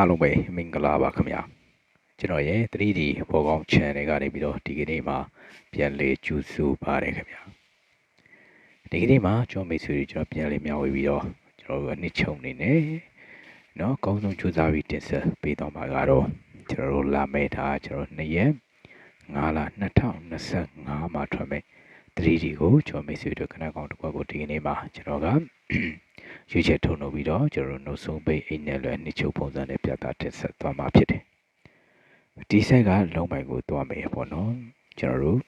အားလုံးပဲမင်္ဂလာပါခင်ဗျာကျွန်တော်ရဲ့ 3D ပေါ်ကောင်း channel ကနေပြီးတော့ဒီကနေ့မှာပြန်လေကျူးစုပါတယ်ခင်ဗျာဒီကနေ့မှာကျွန်တော်မိတ်ဆွေတွေကျွန်တော်ပြန်လေမျှဝေပြီးတော့ကျွန်တော်တို့အနှစ်ချုပ်နေနေเนาะအကောင်းဆုံးကြိုးစားပြီးတင်ဆက်ပေးတော့မှာကတော့ကျွန်တော်တို့လာမဲ့ထားကျွန်တော်2ရက်9လ2025မှာထွက်မဲ့ 3D ကိုကျွန်တော်မိတ်ဆွေတို့ခဏကောင်တစ်ခွက်ကိုဒီကနေ့မှာကျွန်တော်က ရွေးချယ်ထုတ်လုပ်ပြီးတော့ကျွန်တော်တို့နှုတ်ဆုံးပိတ်အိတ်နဲ့လွယ်နှစ်ချုပ်ပုံစံနဲ့ပြသတင်ဆက်သွားမှာဖြစ်တယ်။ဒီ site ကလုံးပိုင်ကိုသွားမယ်ပေါ့နော်။ကျွန်တော်တို့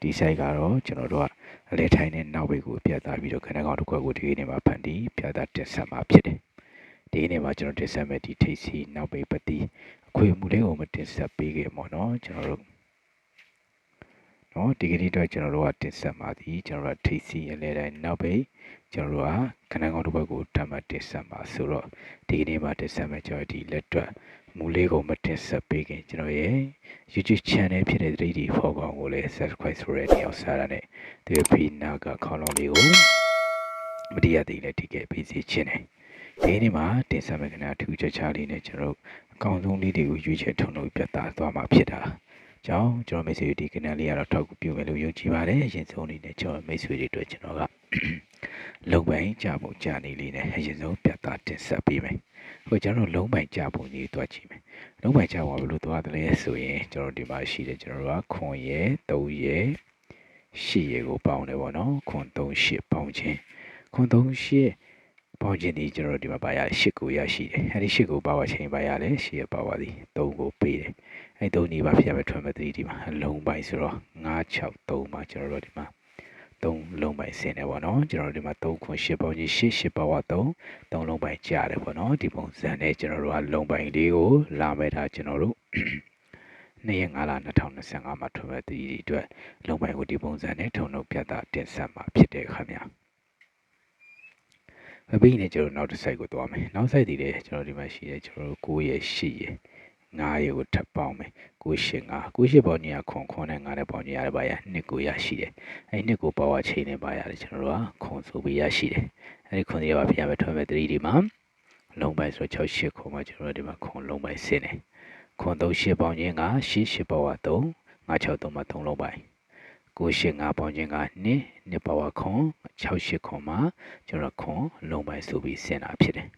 ဒီ site ကတော့ကျွန်တော်တို့ကအလဲထိုင်တဲ့နောက်ဘက်ကိုပြသပြီးတော့ခဏကောင်တစ်ခွက်ကိုဒီကနေ့မှာဖန်တီးပြသတင်ဆက်မှာဖြစ်တယ်။ဒီကနေ့မှာကျွန်တော်တင်ဆက်မဲ့ဒီထိပ်စီနောက်ပိတ်ပတိအခွေမှုလေးကိုမတင်ဆက်ပေးခဲ့ပါတော့။ကျွန်တော်တို့ နော်ဒီကနေ့တော့ကျွန်တော်တို့ကတင်ဆက်မှာဒီကျွန်တော်တို့ထိပ်စီအလဲတိုင်းနောက်ပိတ်ကျွန်တော်တို့ကခဏကောင်တစ်ပတ်ကိုတတ်မှတ်တင်ဆက်မှာဆိုတော့ဒီကနေ့မှတင်ဆက်မယ်ကျွန်တော်ဒီလက်တွက်မူလေးကိုမတင်ဆက်ပေးခင်ကျွန်တော်ရဲ့ YouTube channel ဖြစ်တဲ့ 3D 4ကောင်ကိုလည်း subscribe ဆိုရတဲ့နေရာစားရတဲ့ဒီဖိနာကခေါင်းလုံးလေးကိုမတရားသေးလည်းထိခဲ့ပေးစီခြင်းတယ်ဒီနေ့မှာတင်ဆက်မယ်ခဏထူးခြားခြားလေးနဲ့ကျွန်တော်တို့အကောင်းဆုံးလေးတွေကိုရွေးချယ်ထုံလို့ပြသသွားမှာဖြစ်တာ ကြောင်းကျွန်တော်မိတ်ဆွေဒီကနလလေးကတော့ထောက်ကူပြုမယ်လို့ယုံကြည်ပါတယ်အရင်ဆုံးအနေနဲ့ကျွန်တော်မိတ်ဆွေတွေအတွက်ကျွန်တော်ကလုံပိုင်ကြဖို့ကြာနေလေးနဲ့အရင်ဆုံးပြသတင်ဆက်ပေးမယ်ဟိုကျွန်တော်လုံပိုင်ကြဖို့ကြီးတွားကြည့်မယ်လုံပိုင်ကြဖို့ဘယ်လိုတွားတယ်လဲဆိုရင်ကျွန်တော်ဒီမှာရှိတယ်ကျွန်တော်တို့ကခွန်ရဲ၃ရဲ၈ရဲကိုပေါင်းတယ်ပေါ့နော်ခွန်၃၈ပေါင်းခြင်းခွန်၃၈ ပေါင်းခြင်းဒီကျွန်တော်ဒီမှာပါရ၈ကိုရရှိတယ်အဲဒီ၈ကိုပါဝါချင်းပါရလဲ၈ရပါဝါသည်၃ကိုပေးတယ်အဲ၃ဒီပါဖြစ်ရမယ်ထွက်မယ်သတိဒီမှာလုံပိုင်ဆိုတော့9 6 3မှာကျွန်တော်တို့ဒီမှာ3လုံးပိုင်ဆင်းတယ်ပေါ့နော်ကျွန်တော်တို့ဒီမှာ3ခွန်10ပေါင်းကြီး10 10ပါဝါ3 3လုံးပိုင်ကြားတယ်ပေါ့နော်ဒီပုံစံနဲ့ကျွန်တော်တို့ကလုံးပိုင်လေးကိုလာမဲ့တာကျွန်တော်တို့နေ့ရက်9လ2025မှာထွက်မဲ့ဒီအတွက်လုံးပိုင်ကိုဒီပုံစံနဲ့ထုံနှုတ်ပြတာတင်ဆက်မှာဖြစ်တယ်ခင်ဗျာ အပြီးနဲ့ကျွန်တော်နောက်တစ် site ကိုသွားမယ်နောက် site ဒီလေကျွန်တော်ဒီမှာရှိတယ်ကျွန်တော်တို့9ရက်10ရက်9ရေကိုထပ်ပေါင်းမယ်ကိုရှင်9ကိုရှင်ပေါင်းကြီးကခွန်ခွန်နဲ့9နဲ့ပေါင်းကြီးရတယ်ဗျာနှစ်ကိုရရှိတယ်အဲ့နှစ်ကိုပေါဝါချိန်နဲ့ပါရတယ်ကျွန်တော်တို့ကခွန်ဆိုပြီးရရှိတယ်အဲ့ဒီခွန်တွေပါပြရမယ်ထွက်မယ်3ဒီမှာလုံးပိုင်းဆို6 8ခွန်မှာကျွန်တော်တို့ဒီမှာခွန်လုံးပိုင်းဆင်းတယ်ခွန်3 8ပေါင်းခြင်းက8 8ပေါဝါ3 9 6 3မှာ3လုံးပိုင်း ကိုရှိ9ပေါင်းခြင်းက2နှစ်ပါဝါခွန်6 8ခွန်မှာကျွန်တော်ခွန်လုံးပိုင်းဆိုပြီးဆင်းတာဖြစ်တယ်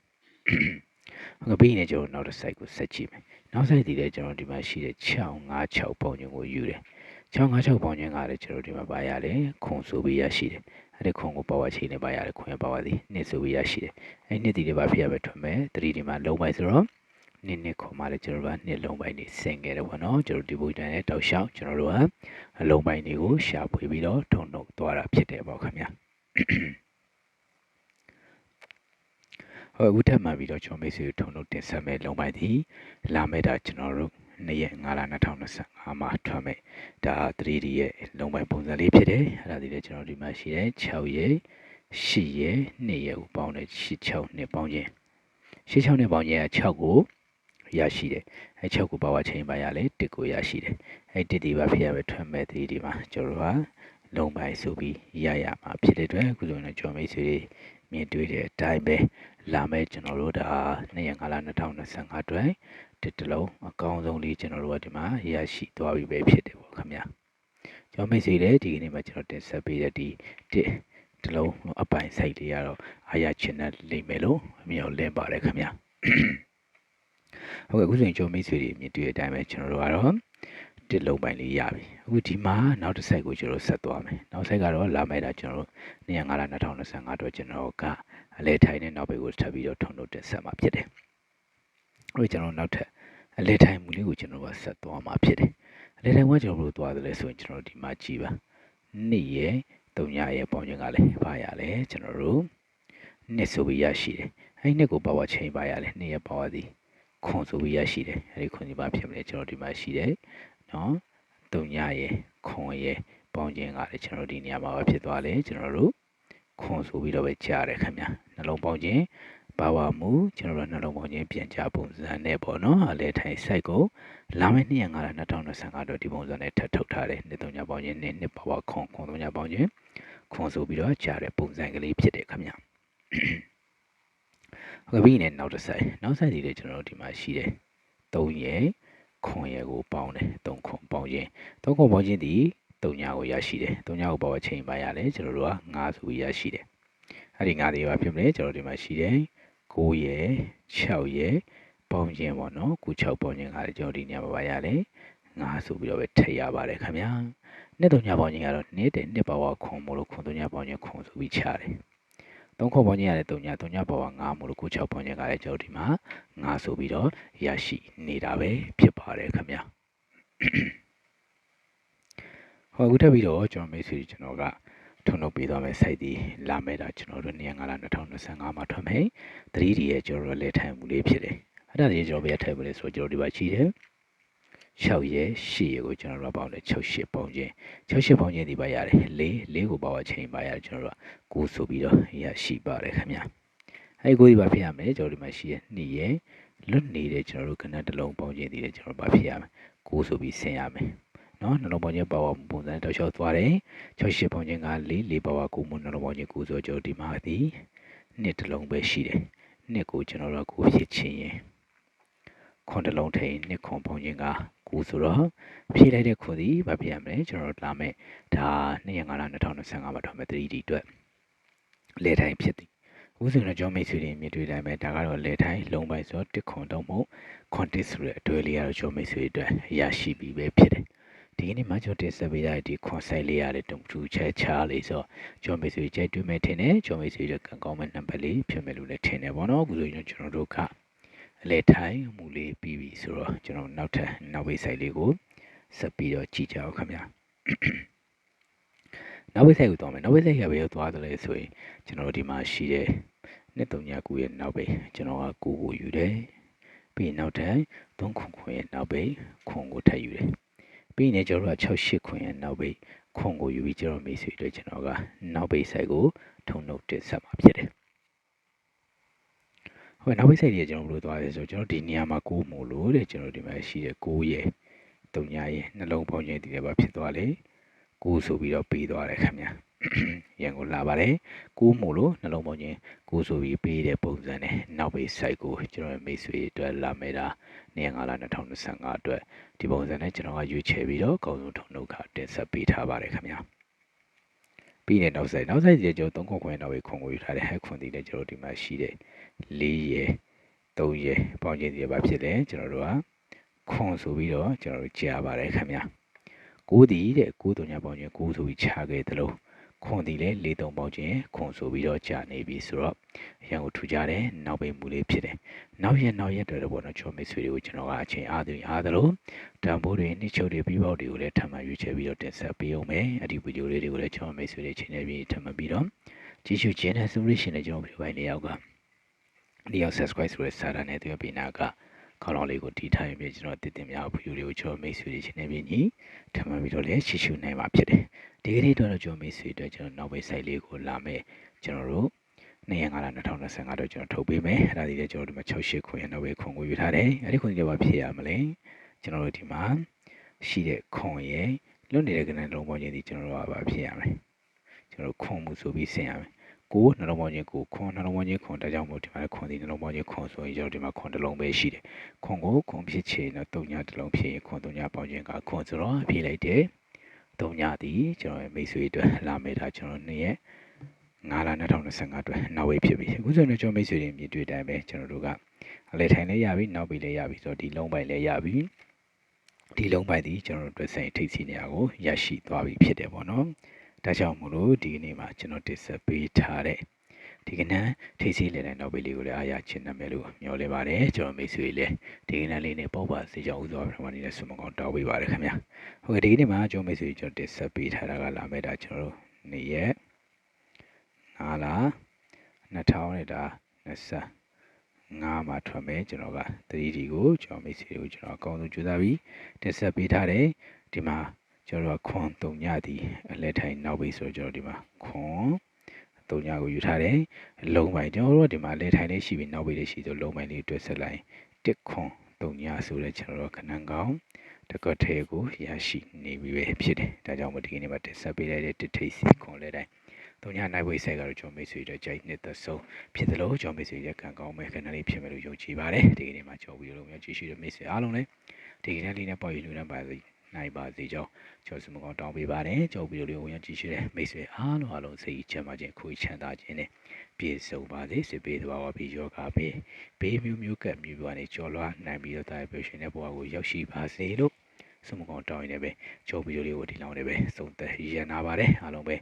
ဟုတ်ကဲ့ပြီးရင်ကျွန်တော်နောက်တစ် site ကိုဆက်ကြည့်မယ်နောက် site ဒီလည်းကျွန်တော်ဒီမှာရှိတဲ့656ပုံညကိုယူတယ်656ပုံညကလည်းကျွန်တော်ဒီမှာပါရတယ်ခွန်ဆိုပြီးရရှိတယ်အဲ့ဒီခွန်ကိုပါဝါချိန်နဲ့ပါရတယ်ခွန်ရပါဝါသည်နှစ်ဆိုပြီးရရှိတယ်အဲ့နှစ်ဒီလည်းပါဖြစ်ရပဲထွက်မယ်3ဒီမှာလုံးပိုင်းဆိုတော့ နှစ်နှစ်ခွန်မှလည်းကျွန်တော်တို့ကနှစ်လုံးပိုင်းနေဆင်ခဲ့တယ်ပေါ့နော်ကျွန်တော်ဒီပုံတန်နဲ့တောက်လျှောက်ကျွန်တော်တို့ကအလုံးပိုင်းတွေကိုရှာဖွေပြီးတော့ထုံနှုတ်သွားတာဖြစ်တယ်ပေါ့ခင်ဗျာဟောအခုထပ်မှပြီးတော့ကျွန်တော်မိတ်ဆွေထုံနှုတ်တင်ဆက်မဲ့လုံးပိုင်းဒီလာမဲ့တာကျွန်တော်တို့2ရက်5လ2025မှာထွက်မဲ့ဒါ 3D ရဲ့လုံးပိုင်းပုံစံလေးဖြစ်တယ်အဲ့ဒါဒီလည်းကျွန်တော်ဒီမှာရှိတယ်6ရက်8ရက်2ရက်ကိုပေါင်းတယ်6 6နှစ်ပေါင်းခြင်း6 6နှစ်ပေါင်းခြင်းက6ကို ရရှိတယ်အဲ6ကိုပါဝါချိန်ပါရလဲ1ကိုရရှိတယ်အဲ1ဒီပါဖြစ်ရမယ်ထွက်မဲ့ 3D မှာကျွန်တော်တို့ကလုံးပိုင်းဆိုပြီးရရမှာဖြစ်တဲ့အတွက်အခုဆိုရင်ကျွန်တော်မိတ်ဆွေတွေမြင်တွေ့တဲ့အတိုင်းပဲလာမဲ့ကျွန်တော်တို့ဒါ2ရက်5လ2025အတွက်တစ်တလုံးအကောင်းဆုံးလေးကျွန်တော်တို့ကဒီမှာရရှိသွားပြီပဲဖြစ်တယ်ပေါ့ခင်ဗျာကျွန်တော်မိတ်ဆွေလည်းဒီကနေ့မှာကျွန်တော်တင်ဆက်ပေးတဲ့ဒီတစ်တလုံးအပိုင် site တွေကတော့အားရချင်တဲ့လိမ့်မယ်လို့မျှော်လင့်ပါတယ်ခင်ဗျာ ဟုတ်ကဲ့အခုဆိုရင်ကျွန်တော်မိတ်ဆွေတွေမြင်တွေ့တဲ့အတိုင်းပဲကျွန်တော်တို့ကတော့တစ်လုံးပိုင်းလေးရပြီအခုဒီမှာနောက်တစ် site ကိုကျွန်တော်ဆက်သွားမယ်နောက် site ကတော့လာမဲ့တာကျွန်တော်တို့205လ2025အတွက်ကျွန်တော်ကအလဲထိုင်တဲ့နောက်ဘက်ကိုထပ်ပြီးတော့ထုံလို့တင်ဆက်မှာဖြစ်တယ်အဲ့ကျွန်တော်နောက်ထပ်အလဲထိုင်မှုလေးကိုကျွန်တော်ကဆက်သွားမှာဖြစ်တယ်အလဲထိုင်ကကျွန်တော်တို့သွားတယ်လဲဆိုရင်ကျွန်တော်ဒီမှာကြည်ပါနှစ်ရဲ့သုံးရရဲ့ပေါင်းခြင်းကလည်းပါရလဲကျွန်တော်တို့နှစ်ဆိုပြီးရရှိတယ်အဲ့နှစ်ကိုပါဝါချိန်ပါရလဲနှစ်ရဲ့ပါဝါသည် ခွန်ဆိုပြီးရရှိတယ်အဲ့ဒီခွန်ဒီပါဖြစ်မလဲကျွန်တော်ဒီမှာရှိတယ်နော်သုံးရရဲ့ခွန်ရဲ့ပေါင်းခြင်းကလည်းကျွန်တော်ဒီနေရာမှာပဲဖြစ်သွားတယ်ကျွန်တော်တို့ခွန်ဆိုပြီးတော့ပဲကြားတယ်ခင်ဗျာနှလုံးပေါင်းခြင်းပါဝါမူကျွန်တော်တို့နှလုံးပေါင်းခြင်းပြန်ကြပုံစံနဲ့ပေါ့နော်အလဲထိုင် site ကိုလာမယ့်နှစ်ရက်9လ2025တော့ဒီပုံစံနဲ့ထပ်ထုတ်ထားတယ်နှစ်သုံးညပေါင်းခြင်းနှစ်နှစ်ပါဝါခွန်ခွန်သုံးညပေါင်းခြင်းခွန်ဆိုပြီးတော့ကြားတဲ့ပုံစံကလေးဖြစ်တယ်ခင်ဗျာ ဟဟုတ်ကဲ့ပြီးရင်နောက်တစ်ဆိုင်နောက်ဆိုင်ဒီလေကျွန်တော်တို့ဒီမှာရှိတယ်3ရယ်ခွန်ရယ်ကိုပေါင်းတယ်3ခွန်ပေါင်းခြင်း3ခွန်ပေါင်းခြင်းဒီ3ညာကိုရရှိတယ်3ညာကိုပေါင်းချိန်ပါရတယ်ကျွန်တော်တို့က9ဆိုပြီးရရှိတယ်အဲ့ဒီ9တွေပါဖြစ်မလဲကျွန်တော်ဒီမှာရှိတယ်9ရယ်6ရယ်ပေါင်းခြင်းပေါ့နော်9 6ပေါင်းခြင်းကလည်းကျွန်တော်ဒီနေရာမှာပါရတယ်9ဆိုပြီးတော့ပဲထည့်ရပါတယ်ခင်ဗျာနှစ်3ညာပေါင်းခြင်းကတော့နှစ်တဲ့နှစ်ပါဝါခွန်မို့လို့ခွန်3ညာပေါင်းခြင်းခွန်ဆိုပြီးချတယ် သုံးခုပေါင်းခြင်းရတယ်3ည3ညပေါ်က9မို့လို့ကို6ပေါင်းခြင်းကလည်းကျွန်တော်ဒီမှာ9ဆိုပြီးတော့ရရှိနေတာပဲဖြစ်ပါတယ်ခင်ဗျာဟောအခုထပ်ပြီးတော့ကျွန်တော်မိတ်ဆွေကျွန်တော်ကထုံလုပ်ပေးသွားမယ် site ဒီလာမဲ့တာကျွန်တော်တို့နေ9လ2025မှာထွက်မယ် 3D ရဲ့ကျွန်တော်တို့လက်ထိုင်မှုလေးဖြစ်တယ်အဲ့ဒါလေးကျွန်တော်ဘယ်ထည့်မလဲဆိုတော့ကျွန်တော်ဒီပါရှိတယ် 6ရဲ8ရဲကိုကျွန်တော်တို့ပေါင်းတယ်68ပေါင်းခြင်း68ပေါင်းခြင်းဒီပါရတယ်4 4ကိုပေါင်းချိန်ပါရတယ်ကျွန်တော်တို့က9ဆိုပြီးတော့ရရှိပါတယ်ခင်ဗျာအဲ့ကိုဒီပါဖြစ်ရမယ်ကျွန်တော်ဒီမှာရှိရ2ရဲလွတ်နေတဲ့ကျွန်တော်တို့ကဏ္ဍတစ်လုံးပေါင်းခြင်းဒီလေကျွန်တော်တို့ပါဖြစ်ရမယ်9ဆိုပြီးဆင်ရမယ်နော်နှလုံးပေါင်းခြင်းပါဝါပုံစံတောက်လျှောက်သွားတယ်68ပေါင်းခြင်းက4 4ပါဝါ9မနှလုံးပေါင်းခြင်း9ဆိုကျွန်တော်ဒီမှာဒီနှစ်တစ်လုံးပဲရှိတယ်နှစ်ကိုကျွန်တော်တို့က9ဖြစ်ချင်းရင်ခွန်တစ်လုံးထိန်နှစ်ခွန်ပေါင်းခြင်းက 9ဆိုတော့ဖြည့်လိုက်တဲ့ခွန်ဒီဘာဖြစ်ရမလဲကျွန်တော်တို့လာမယ်ဒါ2ရက်5လ2025မှာထွက်မယ် 3D အတွက်လေတိုင်းဖြစ်သည်ဥစဉ်တော့ကျောင်းမိတ်ဆွေတွေမြင်တွေ့တိုင်းပဲဒါကတော့လေတိုင်းလုံးပိုင်းဆိုတော့တစ်ခွန်တော့မဟုတ် context ဆိုတဲ့အတွေ့အလေးကတော့ကျောင်းမိတ်ဆွေတွေအတွက်ရရှိပြီးပဲဖြစ်တယ်ဒီကနေ့မှကျွန်တော်တင်ဆက်ပေးရတဲ့ဒီ concept လေးရတယ်တုံထူချက်ချလေးဆိုတော့ကျောင်းမိတ်ဆွေကြိုက်တွေ့မဲ့ထင်တယ်ကျောင်းမိတ်ဆွေတွေကကောင်းမဲ့နံပါတ်လေးဖြစ်မဲ့လို့လည်းထင်တယ်ပေါ့နော်အခုဆိုရင်ကျွန်တော်တို့က အလဲထိုင်မူလေးပြီးပြီဆိုတော့ကျွန်တော်နောက်ထပ်နောက်ဝေးဆိုင်လေးကိုဆက်ပြီးတော့ကြည့်ကြအောင်ခင်ဗျာနောက်ဝေးဆိုင်ကိုသွားမယ်နောက်ဝေးဆိုင်ကဘယ်ရောက်သွားသလဲဆိုရင်ကျွန်တော်ဒီမှာရှိတဲ့နှစ်တုံညာကူရဲ့နောက်ဘေးကျွန်တော်ကကူကိုယူတယ်ပြီးနောက်ထပ်3ခွန်ခွန်ရဲ့နောက်ဘေးခွန်ကိုထပ်ယူတယ်ပြီးရင်ကျွန်တော်က68ခွန်ရဲ့နောက်ဘေးခွန်ကိုယူပြီးကျွန်တော်မိတ်ဆွေတွေကျွန်တော်ကနောက်ဘေးဆိုင်ကိုထုံနှုတ်တင်ဆက်မှာဖြစ်တယ် ဟုတ်နောက်ပိတ်စိတ်တွေကျွန်တော်ဘယ်လိုသွားလဲဆိုတော့ကျွန်တော်ဒီနေရာမှာ6မို့လို့တဲ့ကျွန်တော်ဒီမှာရှိတဲ့6ရဲ့3ညရဲ့နှလုံးပေါင်းခြင်းဒီလည်းပါဖြစ်သွားလေ6ဆိုပြီးတော့ပေးသွားတယ်ခင်ဗျာရန်ကိုလာပါတယ်6မို့လို့နှလုံးပေါင်းခြင်း6ဆိုပြီးပေးတဲ့ပုံစံနဲ့နောက်ပိတ်ဆိုင်ကိုကျွန်တော်မိတ်ဆွေအတွက်လာမဲ့တာနေ5လ2025အတွက်ဒီပုံစံနဲ့ကျွန်တော်ကရွေးချယ်ပြီးတော့အကောင်းဆုံးထုံနှုတ်ခတင်ဆက်ပေးထားပါတယ်ခင်ဗျာ ပြီးရင်နောက်ဆိုင်နောက်ဆိုင်ကြီးကျွန်တော်3ခွန်ခွန်နောက်ပဲခွန်ကိုယူထားတယ်ဟက်ခွန်ဒီလည်းကျွန်တော်ဒီမှာရှိတယ်4ရယ်3ရယ်ပေါင်းခြင်းစီပါဖြစ်တယ်ကျွန်တော်တို့ကခွန်ဆိုပြီးတော့ကျွန်တော်တို့ကြားပါတယ်ခင်ဗျာ9ဒီတဲ့9တုံညာပေါင်းခြင်း9ဆိုပြီးခြားခဲ့သလို ခွန်ဒီလည်း4တုံပေါင်းခြင်းခွန်ဆိုပြီးတော့ကြာနေပြီဆိုတော့အရင်ကိုထူကြတယ်နောက်ပိတ်မှုလေးဖြစ်တယ်နောက်ရက်နောက်ရက်တွေတော့ပေါ့နော်ချောမိတ်ဆွေတွေကိုကျွန်တော်ကအချိန်အားသွင်းအားသလိုတံပိုးတွေနှိချုပ်တွေပြီးပေါက်တွေကိုလည်းထပ်မံရွေးချယ်ပြီးတော့တင်ဆက်ပေးအောင်မယ်အဲ့ဒီဗီဒီယိုလေးတွေကိုလည်းချောမိတ်ဆွေတွေချိန်နေပြီးထပ်မံပြီးတော့ကြည့်ရှုခြင်းနဲ့ solution နဲ့ကျွန်တော်ဗီဒီယိုပိုင်းလေးယောက်ကဒီရောက် subscribe ဆိုတဲ့စာတန်းနဲ့တွေ့ပြီးနာက ခေါင်းလောင်းလေးကိုတီးထားရင်ပြကျွန်တော်တည်တင်များဗီဒီယိုလေးကိုကျွန်တော်မိတ်ဆွေတွေချင်းနေပြီးညီထပ်မံပြီးတော့လည်းရှင်းရှုနိုင်မှာဖြစ်တယ်ဒီကနေ့တော့ကျွန်တော်မိတ်ဆွေတွေကျွန်တော်နောက်ပိုင်း site လေးကိုလာမယ်ကျွန်တော်တို့နေ့ရက်9လ2025တော့ကျွန်တော်ထုတ်ပေးမယ်အဲ့ဒါဒီလည်းကျွန်တော်ဒီမှာ68ခွန်ရနောက်ပဲခွန်ကိုယူထားတယ်အဲ့ဒီခွန်ကြီးကဘာဖြစ်ရမလဲကျွန်တော်တို့ဒီမှာရှိတဲ့ခွန်ရယ်လွတ်နေတဲ့ကဏ္ဍလုံးပေါ်ချင်းဒီကျွန်တော်တို့ကဘာဖြစ်ရမလဲကျွန်တော်ခွန်မှုဆိုပြီးဆင်ရမယ် ကိုနှလုံးပေါင်းခြင်းကိုခွန်နှလုံးပေါင်းခြင်းခွန်ဒါကြောင့်မို့ဒီမှာခွန်ဒီနှလုံးပေါင်းခြင်းခွန်ဆိုရင်ကျွန်တော်ဒီမှာခွန်တစ်လုံးပဲရှိတယ်ခွန်ကိုခွန်ဖြစ်ချင်တော့တုံညာတစ်လုံးဖြစ်ရင်ခွန်တုံညာပေါင်းခြင်းကခွန်ဆိုတော့ဖြည့်လိုက်တယ်တုံညာဒီကျွန်တော်မိတ်ဆွေအတွက်လာမေးတာကျွန်တော်နေ့ရက်9လ2025အတွက်နောက်ဝေးဖြစ်ပြီအခုဆိုရင်ကျွန်တော်မိတ်ဆွေတွေမြင်တွေ့တိုင်းပဲကျွန်တော်တို့ကအလဲထိုင်လည်းရပြီနောက်ပြီးလည်းရပြီဆိုတော့ဒီလုံးပိုင်လည်းရပြီဒီလုံးပိုင်ဒီကျွန်တော်တို့အတွက်စိတ်ထိတ်စီနေရာကိုရရှိသွားပြီဖြစ်တယ်ပေါ့နော် ဒါကြောင့်မို့လို့ဒီနေ့မှာကျွန်တော်တင်ဆက်ပေးထားတဲ့ဒီကနန်းထိတ်စီလေတဲ့နောက်ပေးလေးကိုလည်းအားရချင်တယ်မယ်လို့မျှော်လင့်ပါတယ်ကျွန်တော်မိတ်ဆွေလည်းဒီကနန်းလေးနဲ့ပေါ့ပါစေချောင်းဥစွာပထမနေ့နဲ့ဆုမကောင်းတောင်းပေးပါတယ်ခင်ဗျာဟုတ်ကဲ့ဒီနေ့မှာကျွန်တော်မိတ်ဆွေကျွန်တော်တင်ဆက်ပေးထားတာကလာမဲ့တာကျွန်တော်တို့နေ့ရက်9လ2000နဲ့ဒါ25မှာထွက်မယ်ကျွန်တော်က 3D ကိုကျွန်တော်မိတ်ဆွေကိုကျွန်တော်အကောင်းဆုံးကြိုးစားပြီးတင်ဆက်ပေးထားတယ်ဒီမှာ ကျွန်တော်ခွန်တုံညသည်အလဲထိုင်နောက်ပြီဆိုတော့ကျွန်တော်ဒီမှာခွန်တုံညကိုယူထားတယ်လုံးပိုင်းကျွန်တော်တို့ဒီမှာလဲထိုင်လေးရှိပြီးနောက်ပြီလေးရှိဆိုလုံးပိုင်းလေးတွဲဆက်လိုက်တစ်ခွန်တုံညဆိုတဲ့ကျွန်တော်တို့ခဏန်းကောင်းတကထဲကိုရရှိနေပြီပဲဖြစ်တယ်ဒါကြောင့်မို့ဒီကနေ့မှာတက်ဆက်ပေးလိုက်တဲ့တစ်ထိပ်စီခွန်လဲတိုင်းတုံညာနိုင်ဝိဆက်ကတော့ကျွန်တော်မိတ်ဆွေတွေကြိုက်နှစ်သက်ဆုံးဖြစ်တယ်လို့ကျွန်တော်မိတ်ဆွေရကန်ကောင်းမဲ့ခဏလေးဖြစ်မယ်လို့ယုံကြည်ပါတယ်ဒီကနေ့မှာကျွန်တော်ဗီဒီယိုလုံးများကြည့်ရှုတဲ့မိတ်ဆွေအားလုံးလည်းဒီကနေ့လေးနဲ့ပေါ့ရည်လူနဲ့ပါစေ နိုင်ပါစေကြောင်းကျွန်တော်စမကောင်တောင်းပေးပါတယ်ကျွန်တော်ဗီဒီယိုလေးကိုဝင်ကြည့်ရှုတဲ့မိတ်ဆွေအားလုံးအားလုံးစိတ်ချမ်းသာခြင်းခွေချမ်းသာခြင်းနဲ့ပြည့်စုံပါစေစေပေးသွားပါပြီးယောဂပေးဘေးမျိုးမျိုးကပ်မျိုးကနေကြော်လွှားနိုင်ပြီးတော့တာပျော်ရွှင်တဲ့ဘဝကိုရောက်ရှိပါစေလို့ဆုမကောင်တောင်းရင်းနဲ့ပဲကြောဗီဒီယိုလေးကိုဒီလောက်နဲ့ပဲသုံးသက်ရန်နာပါတယ်အားလုံးပဲ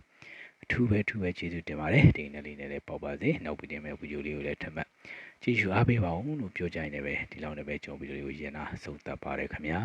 အထူးပဲအထူးပဲကျေးဇူးတင်ပါတယ်ဒီနေ့လေးနဲ့လည်းပေါ့ပါစေနောက်ပြီးတင်မဲ့ဗီဒီယိုလေးကိုလည်းထပ်မံကြည့်ရှုအားပေးပါဦးလို့ပြောကြရင်လည်းပဲဒီလောက်နဲ့ပဲကြောဗီဒီယိုလေးကိုရန်နာသုံးသက်ပါတယ်ခင်ဗျာ